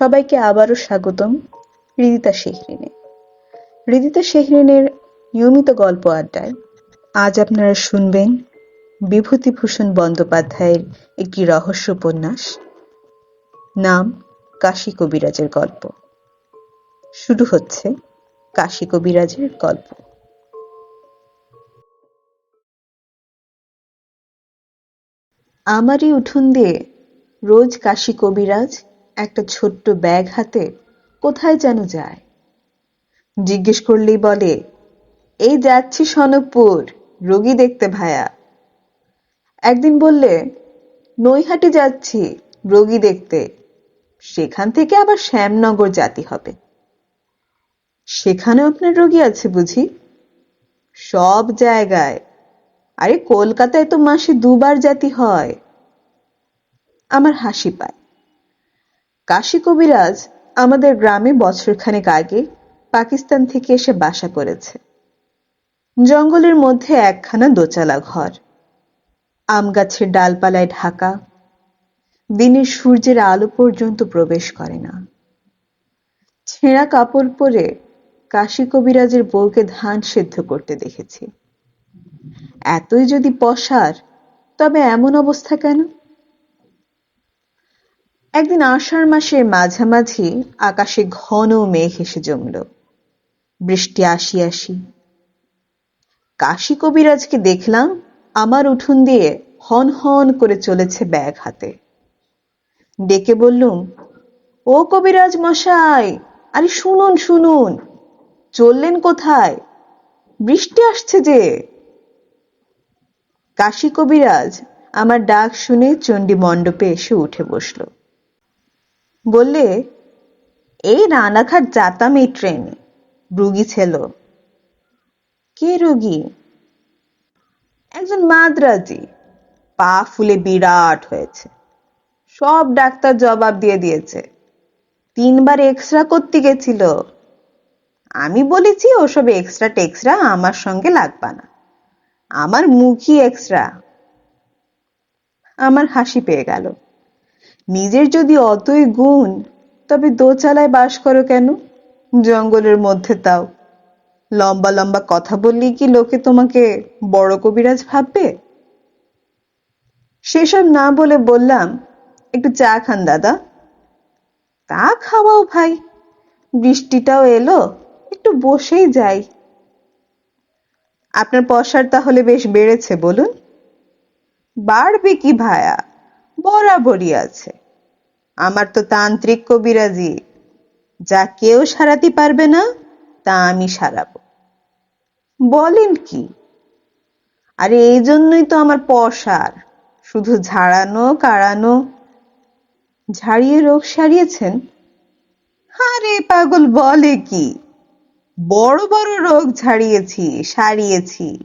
সবাইকে আবারও স্বাগতম হৃদিতা শেহরিনে হৃদিতা শেহরিনের নিয়মিত গল্প আড্ডায় আজ আপনারা শুনবেন বিভূতিভূষণ বন্দ্যোপাধ্যায়ের একটি রহস্য উপন্যাস নাম কাশী কবিরাজের গল্প। শুরু হচ্ছে কাশী কবিরাজের গল্প। আমারই উঠোন দিয়ে রোজ কাশী কবিরাজ একটা ছোট্ট ব্যাগ হাতে কোথায় যেন যায়। জিজ্ঞেস করলেই বলে, এই যাচ্ছি সনকপুর রোগী দেখতে ভায়া। একদিন বললে, নৈহাটি যাচ্ছি, রোগী দেখতে। সেখান থেকে আবার শ্যামনগর জাতি হবে। সেখানেও আপনার রোগী আছে বুঝি? সব জায়গায়। আরে কলকাতায় তো মাসে দুবার জাতি হয়। আমার হাসি পায়। কাশী কবিরাজ আমাদের গ্রামে বছরখানেক আগে পাকিস্তান থেকে এসে বাসা করেছে। জঙ্গলের মধ্যে একখানা দোচালা ঘর। আম গাছের ডালপালায় ঢাকা। দিনের সূর্যের আলো পর্যন্ত প্রবেশ করে না। ছেঁড়া কাপড় পরে কাশী কবিরাজের বউকে ধান সেদ্ধ করতে দেখেছি। এতই যদি পসার, তবে এমন অবস্থা কেন? একদিন আষাঢ় মাসের মাঝামাঝি আকাশে ঘন মেঘ এসে জমল। বৃষ্টি আসি আসি। কাশী কবিরাজকে দেখলাম আমার উঠোন দিয়ে হন হন করে চলেছে ব্যাগ হাতে। ডেকে বললুম, ও কবিরাজ মশাই, আরে শুনুন শুনুন, চললেন কোথায়? বৃষ্টি আসছে যে। কাশী কবিরাজ আমার ডাক শুনে চণ্ডী মণ্ডপে এসে উঠে বসল। বললে, এই রানাঘাট যাতাম এই ট্রেনে রুগী ছিল। কে রুগী? একজন মাদ্রাজি, পা ফুলে বিরাট হয়েছে, সব ডাক্তার জবাব দিয়ে দিয়েছে, তিনবার এক্সরা করতে গেছিল। আমি বলেছি ওসব এক্সরা টেক্সরা আমার সঙ্গে লাগবা না, আমার মুখই এক্সরা। আমার হাসি পেয়ে গেল। নিজের যদি অতই গুণ, তবে দোচালায় বাস করো কেন? জঙ্গলের মধ্যে তাও। লম্বা লম্বা কথা বললেই কি লোকে তোমাকে বড় কবিরাজ ভাববে? সেসব না বলে বললাম, একটু চা খান দাদা। তা খাওয়াও ভাই। বৃষ্টিটাও এলো, একটু বসেই যাই। আপনার পশার তাহলে বেশ বেড়েছে, বলুন। বাড়বে কি ভায়া? বরাবরই আছে। আমার তো তান্ত্রিক কবিরাজি। যা কেউ সারাতে পারবে না, তা আমি সারাবো। বলেন কি? আরে এই জন্যই তো আমার পশার শুধু ঝাড়ানো, কাড়ানো। ঝাড়িয়ে রোগ সারিয়েছেন? আরে, পাগল বলে কি? বড় বড় রোগ ঝাড়িয়েছি, সারিয়েছি।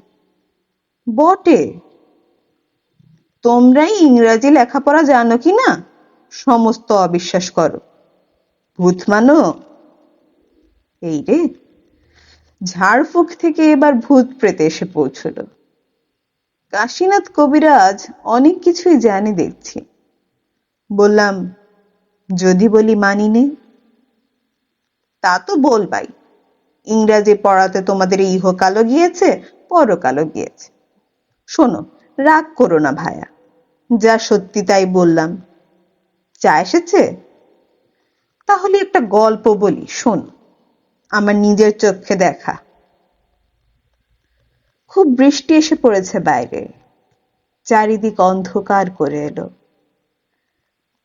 বটে। তোমরাই ইংরাজি লেখাপড়া জানো কি না? সমস্ত অবিশ্বাস করো। ভূত মানো? এই রে। ঝাড়ফুঁক থেকে এবার ভূত প্রেতে এসে পৌঁছল। কাশীনাথ কবিরাজ অনেক কিছুই জানে দেখছি। বললাম, যদি বলি মানি নে? তা তো বলবাই। ইংরাজি পড়াতে তোমাদের ইহকালও গিয়েছে, পরকালও গিয়েছে। শোনো রাগ করো না ভায়া। যা সত্যি তাই বললাম। চা এসেছে? তাহলে একটা গল্প বলি, শোন। আমার নিজের চোখে দেখা। খুব বৃষ্টি এসে পড়েছে বাইরে। চারিদিক অন্ধকার করে এলো।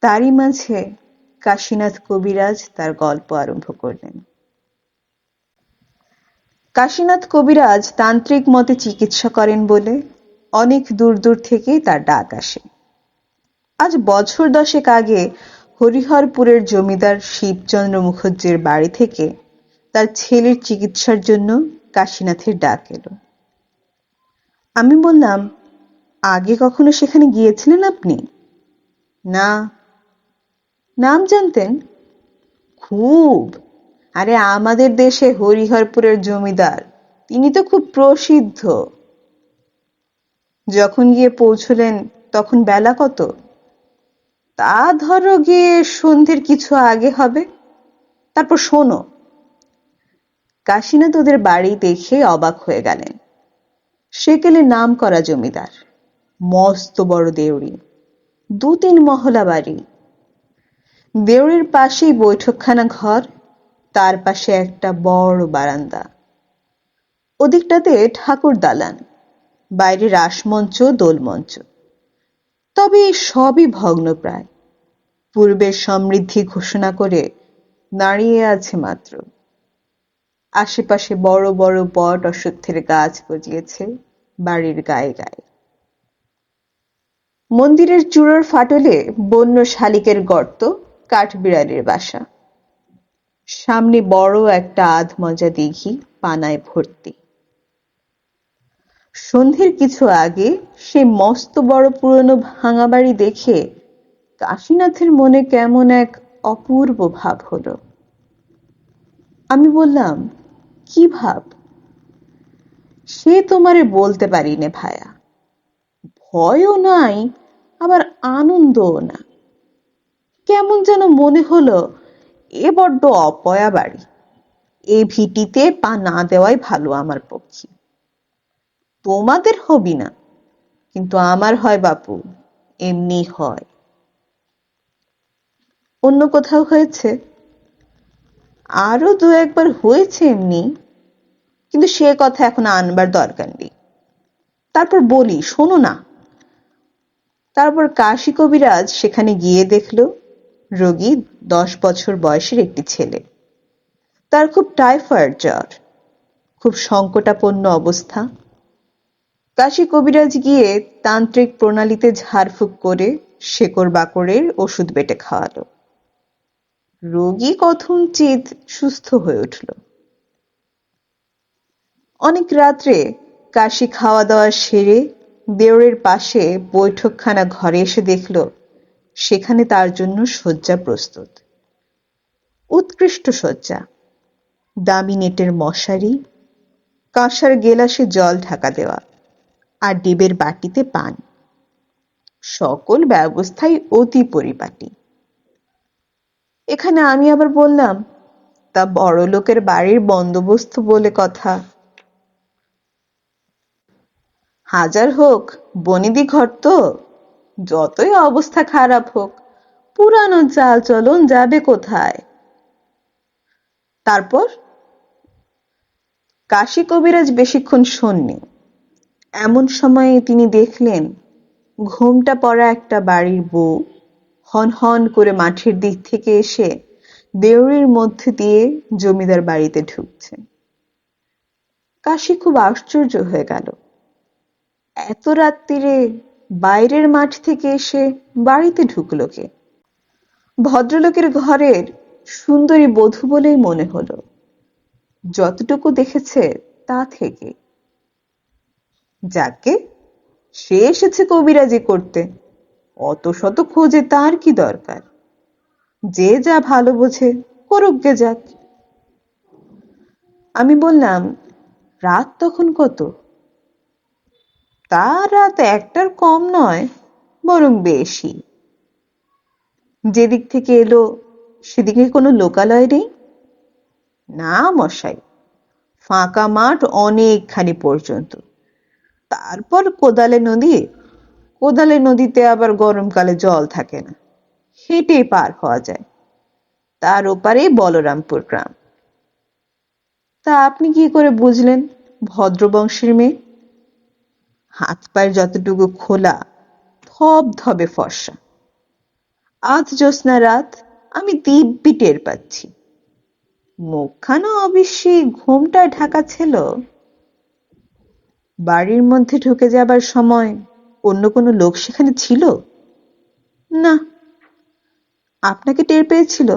তারই মাঝে কাশীনাথ কবিরাজ তার গল্প আরম্ভ করলেন। কাশীনাথ কবিরাজ তান্ত্রিক মতে চিকিৎসা করেন বলে অনেক দূর দূর থেকেই তার ডাক আসে। আজ বছর দশেক আগে হরিহরপুরের জমিদার শিবচন্দ্র মুখর্জির বাড়ি থেকে তার ছেলের চিকিৎসার জন্য কাশীনাথের ডাক এলো। আমি বললাম, আগে কখনো সেখানে গিয়েছিলেন আপনি? না। নাম জানতেন? খুব। আরে, আমাদের দেশে হরিহরপুরের জমিদার, তিনি তো খুব প্রসিদ্ধ। যখন গিয়ে পৌঁছলেন, তখন বেলা কত? তা ধরো গিয়ে সন্ধ্যের কিছু আগে হবে। তারপর শোনো। কাশীনাথ ওদের বাড়ি দেখে অবাক হয়ে গেলেন। সেকেলে নাম করা জমিদার, মস্ত বড় দেউড়ি দু তিন মহলা বাড়ি। দেউড়ির পাশেই বৈঠকখানা ঘর, তার পাশে একটা বড় বারান্দা। ওদিকটাতে ঠাকুর দালান। বাইরে রাসমঞ্চ, দোলমঞ্চ। তবে সবই ভগ্নপ্রায়। পূর্বের সমৃদ্ধি ঘোষণা করে দাঁড়িয়ে আছে মাত্র। আশেপাশে বড় বড় বট অশ্বত্থের গাছ গজিয়েছে বাড়ির গায়ে গায়ে। মন্দিরের চূড়োর ফাটলে বন্য শালিকের গর্ত, কাঠবিড়ালির বাসা। সামনে বড় একটা আধ মজা দিঘি, পানায় ভর্তি। সন্ধ্যের কিছু আগে সে মস্ত বড় পুরনো ভাঙা বাড়ি দেখে কাশীনাথের মনে কেমন এক অপূর্ব ভাব হলো। আমি বললাম, কি ভাব? সে তোমারে বলতে পারি নে ভায়া। ভয়ও নাই, আবার আনন্দও না। কেমন যেন মনে হলো, এ বড্ড অপয়া বাড়ি। এ ভিটিতে পা না দেওয়াই ভালো আমার পক্ষে। তোমাদের হবি না। কিন্তু আমার হয় বাপু, এমনি হয়। অন্য কোথাও হয়েছে? আরও দু একবার হয়েছে এমনি, কিন্তু সে কথা এখন আনবার দরকার নেই। তারপর বলি, শোনো না। তারপর কাশী কবিরাজ সেখানে গিয়ে দেখল, রোগী দশ বছর বয়সের একটি ছেলে। তার খুব টাইফয়েড জ্বর, খুব সংকটাপন্ন অবস্থা। কাশী কবিরাজ গিয়ে তান্ত্রিক প্রণালীতে ঝাড়ফুঁক করে শেকড় বাকড়ের ওষুধ বেটে খাওয়ালো। রোগী কথনচিত সুস্থ হয়ে উঠল। অনেক রাত্রে কাশি খাওয়া দাওয়া সেরে দেওরের পাশে বৈঠকখানা ঘরে এসে দেখল, সেখানে তার জন্য শয্যা প্রস্তুত। উৎকৃষ্ট শয্যা। দামি নেটের মশারি, কাঁসার গেলাসে জল ঢাকা দেওয়া। আর ডিবের বাটিতে পান। সকল ব্যবস্থাই অতি পরিপাটি। এখানে আমি আবার বললাম, তা বড় লোকের বাড়ির বন্দোবস্ত বলে কথা। হাজার হোক, বনিদি ঘর তো, যতই অবস্থা খারাপ হোক, পুরানো চাল চলন যাবে কোথায়? তারপর কাশী কবিরাজ বেশিক্ষণ শোননি। এমন সময়ে তিনি দেখলেন, ঘুমটা পড়া একটা বাড়ির বউ। হন হন করে মাঠের দিক থেকে এসে দেউড়ির মধ্যে দিয়ে জমিদার বাড়িতে ঢুকছে। কাশি খুব আশ্চর্য হয়ে গেল। এত রাত্রিরে বাইরের মাঠ থেকে এসে বাড়িতে ঢুকলো কে? ভদ্রলোকের ঘরের সুন্দরী বধূ বলেই মনে হলো। যতটুকু দেখেছে তা থেকে। যাকে সে এসেছে কবিরাজি করতে, অত শত খোঁজে তার কি দরকার? যে যা ভালো বোঝে, করুক গে যাক। আমি বললাম, রাত তখন কত? তা রাত একটার কম নয়, বরং বেশি। যেদিক থেকে এলো, সেদিকে কোনো লোকালয় নেই? না মশাই, ফাঁকা মাঠ অনেকখানি পর্যন্ত। তারপর কোদালে নদী। কোদালে নদীতে আবার গরমকালে জল থাকে না। হেঁটে পার হওয়া যায়। তার ওপারে বলরামপুর গ্রাম। তা আপনি কি করে বুঝলেন, ভদ্রবংশের মেয়ে? হাত পায়ের যতটুকু খোলা ধব ধবে ফর্সা। আজ জ্যোৎস্না রাত আমি দিব্যি টের পাচ্ছি। মুখখানা অবশ্যই ঘুমটায় ঢাকা ছিল। বাড়ির মধ্যে ঢুকে যাবার সময় অন্য কোনো লোক সেখানে ছিল? না। আপনাকে টের পেয়েছিল?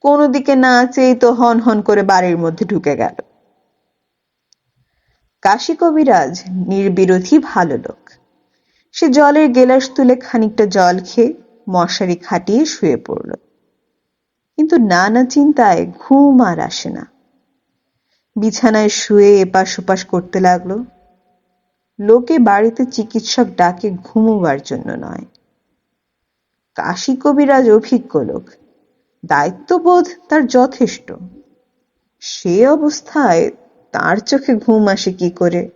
কোনো দিকে না চেয়ে তো হন হন করে বাড়ির মধ্যে ঢুকে গেল। কাশী কবিরাজ নির্বিরোধী ভালো লোক। সে জলের গেলাস তুলে খানিকটা জল খেয়ে মশারি খাটিয়ে শুয়ে পড়ল। কিন্তু নানা চিন্তায় ঘুম আর আসে না। বিছানায় শুয়ে এপাশ ওপাশ করতে লাগল। লোকে বাড়িতে চিকিৎসক ডাকে ঘুমোবার জন্য নয়। কাশী কবিরাজ অভিজ্ঞ লোক। দায়িত্ববোধ তার যথেষ্ট। সে অবস্থায় তার চোখে ঘুম আসে কি করে?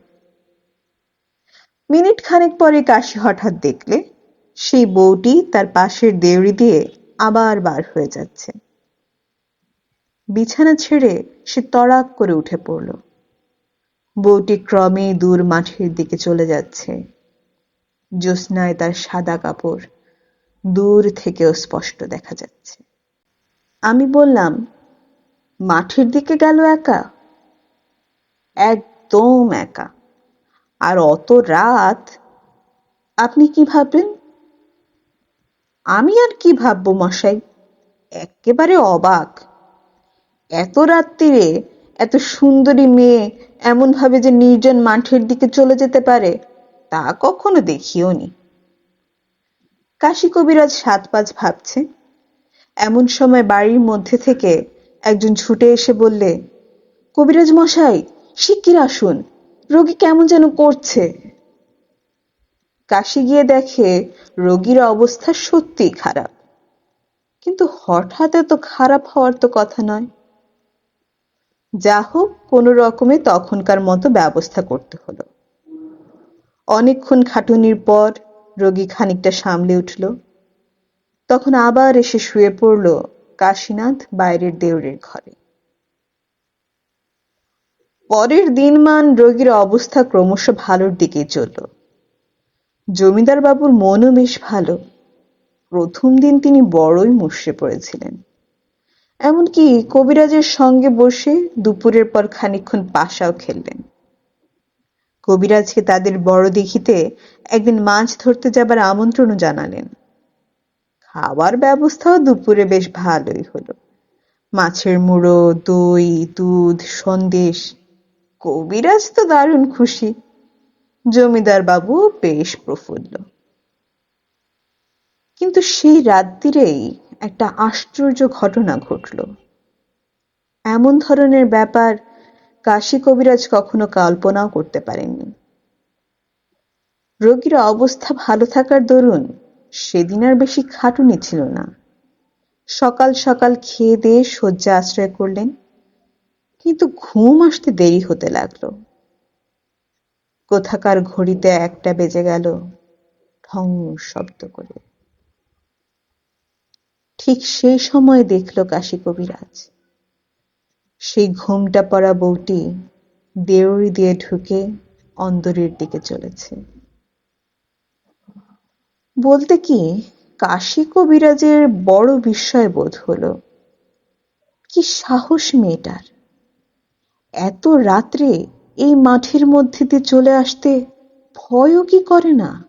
মিনিট খানেক পরে কাশি হঠাৎ দেখলে, সেই বউটি তার পাশের দেউড়ি দিয়ে আবার বার হয়ে যাচ্ছে। বিছানা ছেড়ে সে তড়াক করে উঠে পড়ল। বউটি ক্রমে দূর মাঠের দিকে চলে যাচ্ছে। জ্যোৎস্নায় তার সাদা কাপড় দূর থেকেও স্পষ্ট দেখা যাচ্ছে। আমি বললাম, মাঠের দিকে গেল একা? একদম একা। আর অত রাত? আপনি কি ভাববেন আমি আর কি ভাববো মশাই? একেবারে অবাক। এত রাত্রিরে এত সুন্দরী মেয়ে এমন ভাবে যে নির্জন মাঠের দিকে চলে যেতে পারে, তা কখনো দেখিও নি কাশী কবিরাজ সাত পাঁচ ভাবছে। এমন সময় বাড়ির মধ্যে থেকে একজন ছুটে এসে বললে, কবিরাজ মশাই, শিগগির আসুন, রোগী কেমন যেন করছে। কাশি গিয়ে দেখে রোগীর অবস্থা সত্যিই খারাপ। কিন্তু হঠাৎ এত খারাপ হওয়ার তো কথা নয়। যা হোক, কোনো রকমে তখনকার মতো ব্যবস্থা করতে হলো। অনেকক্ষণ খাটুনির পর রোগী খানিকটা সামলে উঠল। তখন আবার এসে শুয়ে পড়ল কাশীনাথ বাইরের দেউরের ঘরে। পরের দিনমান রোগীর অবস্থা ক্রমশ ভালোর দিকে চলল। জমিদার বাবুর মনও বেশ ভালো। প্রথম দিন তিনি বড়ই মুষড়ে পড়েছিলেন। এমনকি কবিরাজের সঙ্গে বসে দুপুরের পর খানিকক্ষণ পাশাও খেললেন। কবিরাজকে তাদের বড় দিঘিতে একদিন মাছ ধরতে যাবার আমন্ত্রণও জানালেন। খাওয়ার ব্যবস্থাও দুপুরে বেশ ভালোই হলো। মাছের মুড়ো, দই, দুধ, সন্দেশ, কবিরাজ তো দারুণ খুশি। জমিদার বাবু বেশ প্রফুল্ল। কিন্তু সেই রাত্রিরেই একটা আশ্চর্য ঘটনা ঘটল। এমন ধরনের ব্যাপার কাশী কবিরাজ কখনো কল্পনাও করতে পারেননি। রোগীর অবস্থা ভালো থাকার দরুন সেদিন আর বেশি খাটুনি ছিল না। সকাল সকাল খেয়ে দিয়ে শয্যা আশ্রয় করলেন, কিন্তু ঘুম আসতে দেরি হতে লাগল। কোথাকার ঘড়িতে একটা বেজে গেল ঠং শব্দ করে। ঠিক সেই সময় দেখল কাশী কবিরাজ। সেই ঘুমটা পড়া বউটি দেউড়ি দিয়ে ঢুকে অন্দরের দিকে চলেছে। বলতে কি, কাশী কবিরাজের বড় বিস্ময় বোধ হল। কি সাহস মেয়েটার। এত রাত্রে এই মাঠের মধ্যে দিয়ে চলে আসতে ভয়ও কি করে না?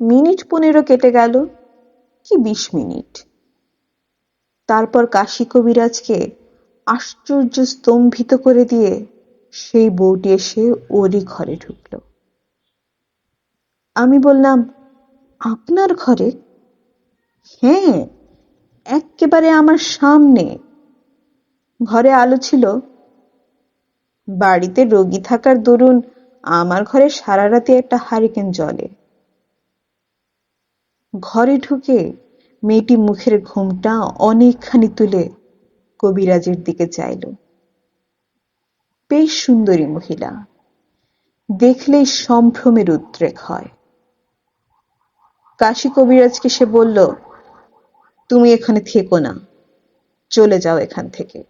মিনিট পনেরো কেটে গেল। কি বিশ মিনিট? তারপর কাশী কবিরাজকে আশ্চর্য স্তম্ভিত করে দিয়ে সেই বউটি এসে ওরই ঘরে ঢুকল। আমি বললাম, আপনার ঘরে? হ্যাঁ একেবারে আমার সামনে। ঘরে আলো ছিল। বাড়িতে রোগী থাকার দরুন আমার ঘরে সারা রাতে একটা হারিকেন জলে ঘরে ঢুকে মেয়েটি মুখের ঘুমটা অনেকখানি তুলে কবিরাজের দিকে চাইল। বেশ সুন্দরী মহিলা। দেখলেই সম্ভ্রমের উদ্রেক হয়। কাশী কবিরাজকে সে বলল, তুমি এখানে থেকো না, চলে যাও এখান থেকে।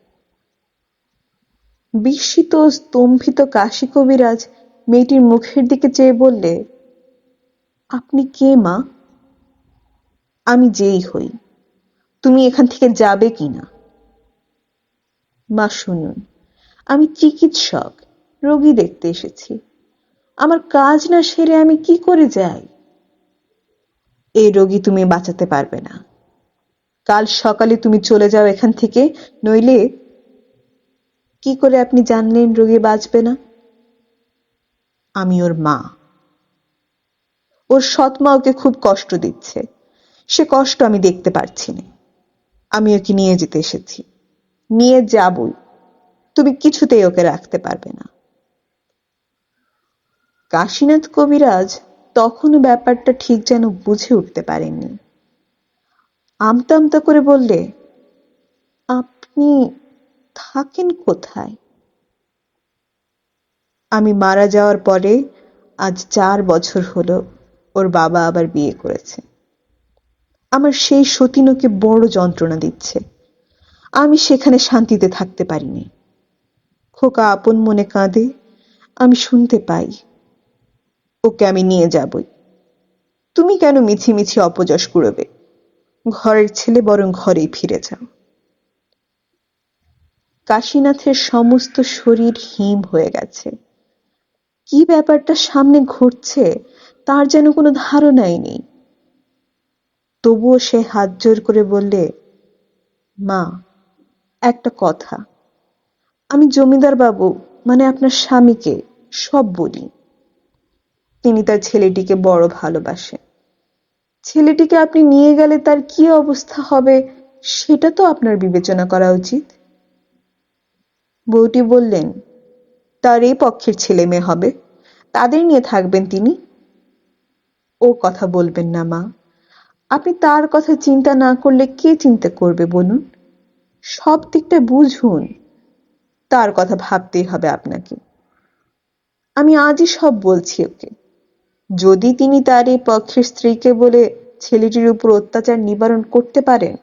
বিস্মিত স্তম্ভিত কাশী কবিরাজ মেয়েটির মুখের দিকে চেয়ে বললে, আপনি কে মা? আমি যেই হই, তুমি এখান থেকে যাবে কিনা মা শুনুন, আমি চিকিৎসক, রোগী দেখতে এসেছি। আমার কাজ না সেরে আমি কি করে যাই? এই রোগী তুমি বাঁচাতে পারবে না। কাল সকালে তুমি চলে যাও এখান থেকে, নইলে কি করে আপনি জানলেন রোগী বাঁচবে না? আমি ওর মা। ওর সৎ মা ওকে খুব কষ্ট দিচ্ছে। সে কষ্ট আমি দেখতে পারছি না আমি ওকে নিয়ে যেতে এসেছি। নিয়ে যাবই। তুমি কিছুতেই ওকে রাখতে পারবে না। কাশীনাথ কবিরাজ তখনও ব্যাপারটা ঠিক যেন বুঝে উঠতে পারেননি। আমতা আমতা করে বললে, আপনি থাকেন কোথায়? আমি মারা যাওয়ার পরে আজ চার বছর হলো ওর বাবা আবার বিয়ে করেছে। আমার সেই সতীনকে বড় যন্ত্রণা দিচ্ছে। আমি সেখানে শান্তিতে থাকতে পারিনি। খোকা আপন মনে কাঁদে, আমি শুনতে পাই। ওকে আমি নিয়ে যাবই। তুমি কেন মিছি মিছি অপযশ কুড়বে? ঘরের ছেলে বরং ঘরেই ফিরে যাও। কাশীনাথের সমস্ত শরীর হিম হয়ে গেছে। কি ব্যাপারটা সামনে ঘটছে, তার যেন কোনো ধারণাই নেই। তবুও সে হাত জোর করে বললে, মা, একটা কথা। আমি জমিদার বাবু মানে আপনার স্বামীকে সব বলি। তিনি তার ছেলেটিকে বড় ভালোবাসেন। ছেলেটিকে আপনি নিয়ে গেলে তার কি অবস্থা হবে, সেটা তো আপনার বিবেচনা করা উচিত। বউটি বললেন, তার এই পক্ষের ছেলে মেয়ে হবে। তাদের নিয়ে থাকবেন তিনি। ও কথা বলবেন না, মা। আপনি তার কথা চিন্তা না করলে কে চিন্তা করবে বলুন? সব দিকটা বুঝুন। তার কথা ভাবতেই হবে আপনাকে। আমি আজই সব বলছি ওকে। যদি তিনি তার এই পক্ষের স্ত্রীকে বলে ছেলেটির উপর অত্যাচার নিবারণ করতে পারেন,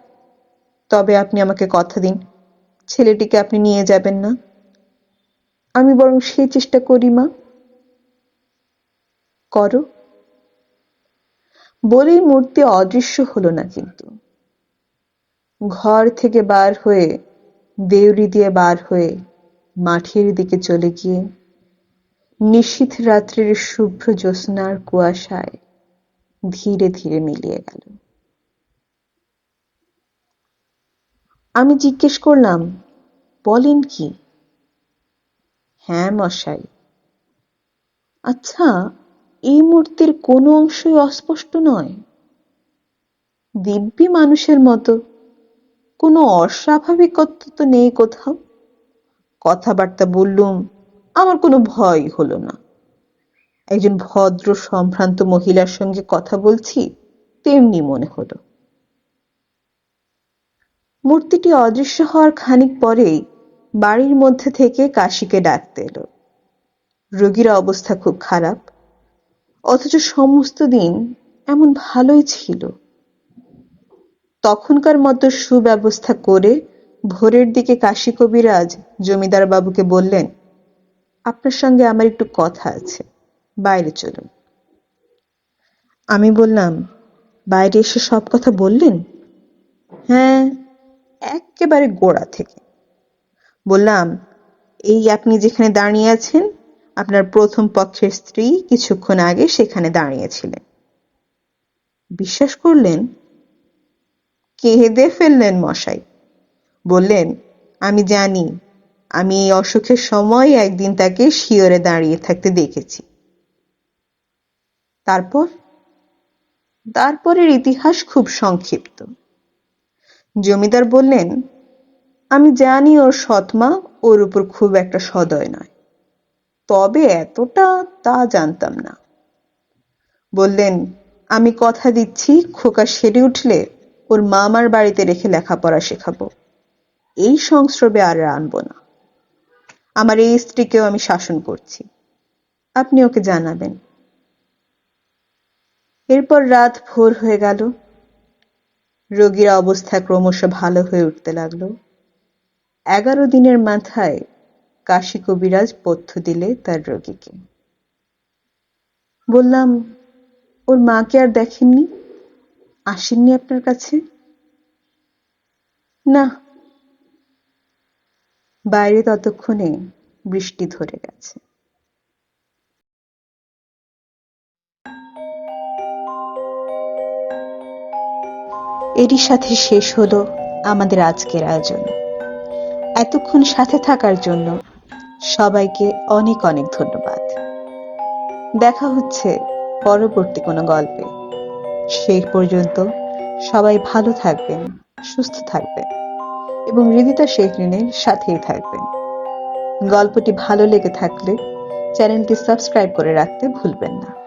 তবে আপনি আমাকে কথা দিন। ছেলেটিকে আপনি নিয়ে যাবেন না। আমি বরং সেই চেষ্টা করি, মা। করো। বলেই মূর্তি অদৃশ্য হলো না কিন্তু। ঘর থেকে বার হয়ে, দেউরি দিয়ে বার হয়ে, মাঠের দিকে চলে গিয়ে, নিশীথ রাত্রির শুভ্র জ্যোৎস্নার কুয়াশায় ধীরে ধীরে মিলিয়ে গেল। আমি জিজ্ঞেস করলাম, বলেন কি? হ্যাঁ মশাই। আচ্ছা এই মূর্তির কোনো অংশই অস্পষ্ট নয়। দিব্যি মানুষের মতো। কোনো অস্বাভাবিকত্ব তো নেই কোথাও। কথাবার্তা বললুম, আমার কোনো ভয় হলো না। একজন ভদ্র সম্ভ্রান্ত মহিলার সঙ্গে কথা বলছি, তেমনি মনে হলো। মূর্তিটি অদৃশ্য হওয়ার খানিক পরেই বাড়ির মধ্যে থেকে কাশিকে ডাকতে এলো। রোগীর অবস্থা খুব খারাপ। অথচ সমস্ত দিন এমন ভালোই ছিল। তখনকার মতো সুব্যবস্থা করে ভোরের দিকে কাশী কবিরাজ জমিদার বাবুকে বললেন, আপনার সঙ্গে আমার একটু কথা আছে, বাইরে চলুন। আমি বললাম, বাইরে এসে সব কথা বললেন? হ্যাঁ একেবারে গোড়া থেকে। বললাম, এই আপনি যেখানে দাঁড়িয়ে আছেন আপনার প্রথম পক্ষের স্ত্রী কিছুক্ষণ আগে সেখানে দাঁড়িয়েছিলেন। বিশ্বাস করলেন, কেঁদে ফেললেন মশাই। বললেন, আমি জানি, আমি এই অসুখের সময় একদিন তাকে শিওরে দাঁড়িয়ে থাকতে দেখেছি। তারপর? তারপরের ইতিহাস খুব সংক্ষিপ্ত। জমিদার বললেন, আমি জানি ওর সৎমা ওর উপর খুব একটা সদয় নয়। তবে এতটা তা জানতাম না। বললেন, আমি কথা দিচ্ছি, খোকা সেরে উঠলে ওর মামার বাড়িতে রেখে লেখাপড়া শেখাবো। এই সংস্রবে আর আনব না। আমার এই স্ত্রীকেও আমি শাসন করছি। আপনি ওকে জানাবেন। এরপর রাত ভোর হয়ে গেল। রোগীর অবস্থা ক্রমশ ভালো হয়ে উঠতে লাগল। এগারো দিনের মাথায় কাশী কবিরাজ পথ্য দিলে তার রোগীকে। বললাম, ওর মাকে আর দেখেননি? আসেননি আপনার কাছে? না। বাইরে ততক্ষণে বৃষ্টি ধরে গেছে। এরই সাথে শেষ হলো আমাদের আজকের আয়োজন। এতক্ষণ সাথে থাকার জন্য সবাইকে অনেক অনেক ধন্যবাদ। দেখা হচ্ছে পরবর্তী কোনো গল্পে। সেই পর্যন্ত সবাই ভালো থাকবেন, সুস্থ থাকবেন এবং হৃদিতা শেখরিনের সাথেই থাকবেন। গল্পটি ভালো লেগে থাকলে চ্যানেলটি সাবস্ক্রাইব করে রাখতে ভুলবেন না।